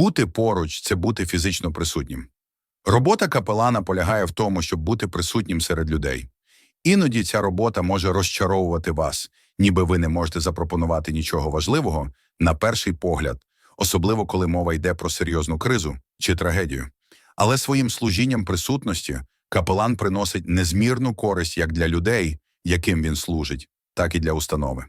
Бути поруч це бути фізично присутнім. Робота капелана полягає в тому, щоб бути присутнім серед людей. Іноді ця робота може розчаровувати вас, ніби ви не можете запропонувати нічого важливого на перший погляд, особливо коли мова йде про серйозну кризу чи трагедію. Але своїм служінням присутності капелан приносить незмірну користь як для людей, яким він служить, так і для установи.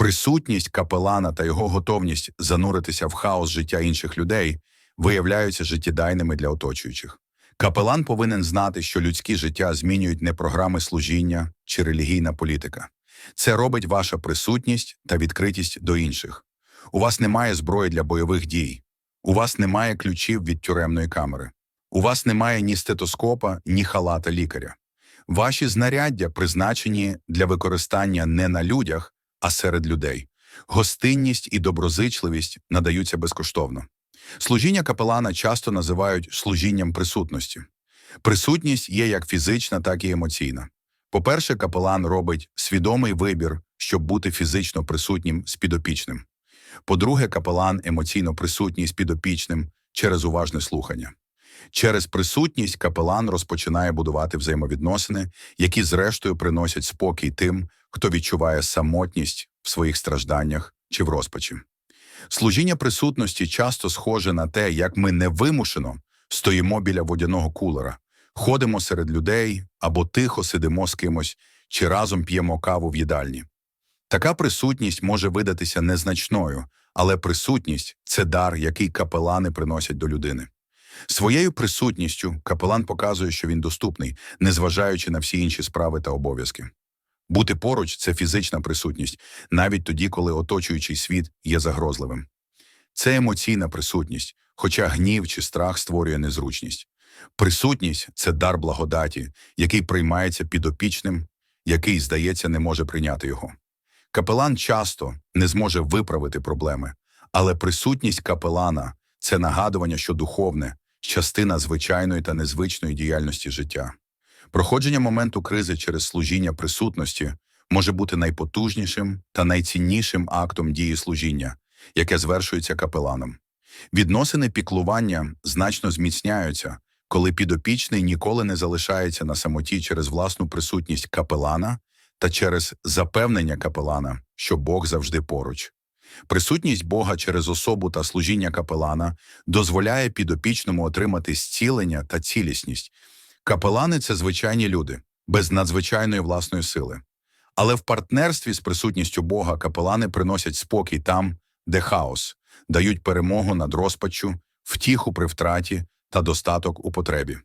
Присутність капелана та його готовність зануритися в хаос життя інших людей виявляються життєдайними для оточуючих. Капелан повинен знати, що людські життя змінюють не програми служіння чи релігійна політика. Це робить ваша присутність та відкритість до інших. У вас немає зброї для бойових дій, у вас немає ключів від тюремної камери, у вас немає ні стетоскопа, ні халата лікаря. Ваші знаряддя призначені для використання не на людях, а серед людей. Гостинність і доброзичливість надаються безкоштовно. Служіння капелана часто називають служінням присутності. Присутність є як фізична, так і емоційна. По-перше, капелан робить свідомий вибір, щоб бути фізично присутнім з підопічним. По-друге, капелан емоційно присутній з підопічним через уважне слухання. Через присутність капелан розпочинає будувати взаємовідносини, які зрештою приносять спокій тим, хто відчуває самотність в своїх стражданнях чи в розпачі. Служіння присутності часто схоже на те, як ми невимушено стоїмо біля водяного кулера, ходимо серед людей або тихо сидимо з кимось чи разом п'ємо каву в їдальні. Така присутність може видатися незначною, але присутність це дар, який капелани приносять до людини. Своєю присутністю капелан показує, що він доступний, незважаючи на всі інші справи та обов'язки. Бути поруч це фізична присутність, навіть тоді, коли оточуючий світ є загрозливим. Це емоційна присутність, хоча гнів чи страх створює незручність. Присутність це дар благодаті, який приймається підопічним, який, здається, не може прийняти його. Капелан часто не зможе виправити проблеми, але присутність капелана це нагадування, що духовне частина звичайної та незвичної діяльності життя. Проходження моменту кризи через служіння присутності може бути найпотужнішим та найціннішим актом дії служіння, яке звершується капеланом. Відносини піклування значно зміцняються, коли підопічний ніколи не залишається на самоті через власну присутність капелана та через запевнення капелана, що Бог завжди поруч. Присутність Бога через особу та служіння капелана дозволяє підопічному отримати зцілення та цілісність. Капелани це звичайні люди, без надзвичайної власної сили. Але в партнерстві з присутністю Бога капелани приносять спокій там, де хаос, дають перемогу над розпаччю, втіху при втраті та достаток у потребі.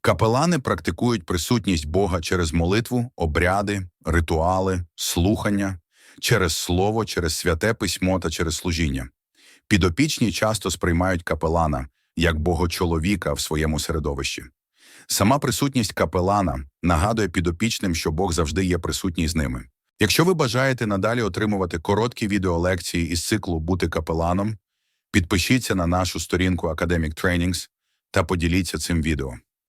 Капелани практикують присутність Бога через молитву, обряди, ритуали, слухання, через слово, через святе письмо та через служіння. Підопічні часто сприймають капелана як богочоловіка в своєму середовищі. Сама присутність капелана нагадує підопічним, що Бог завжди є присутній з ними. Якщо ви бажаєте надалі отримувати короткі відеолекції із циклу Бути капеланом, підпишіться на нашу сторінку Academic Trainings та поділіться цим відео.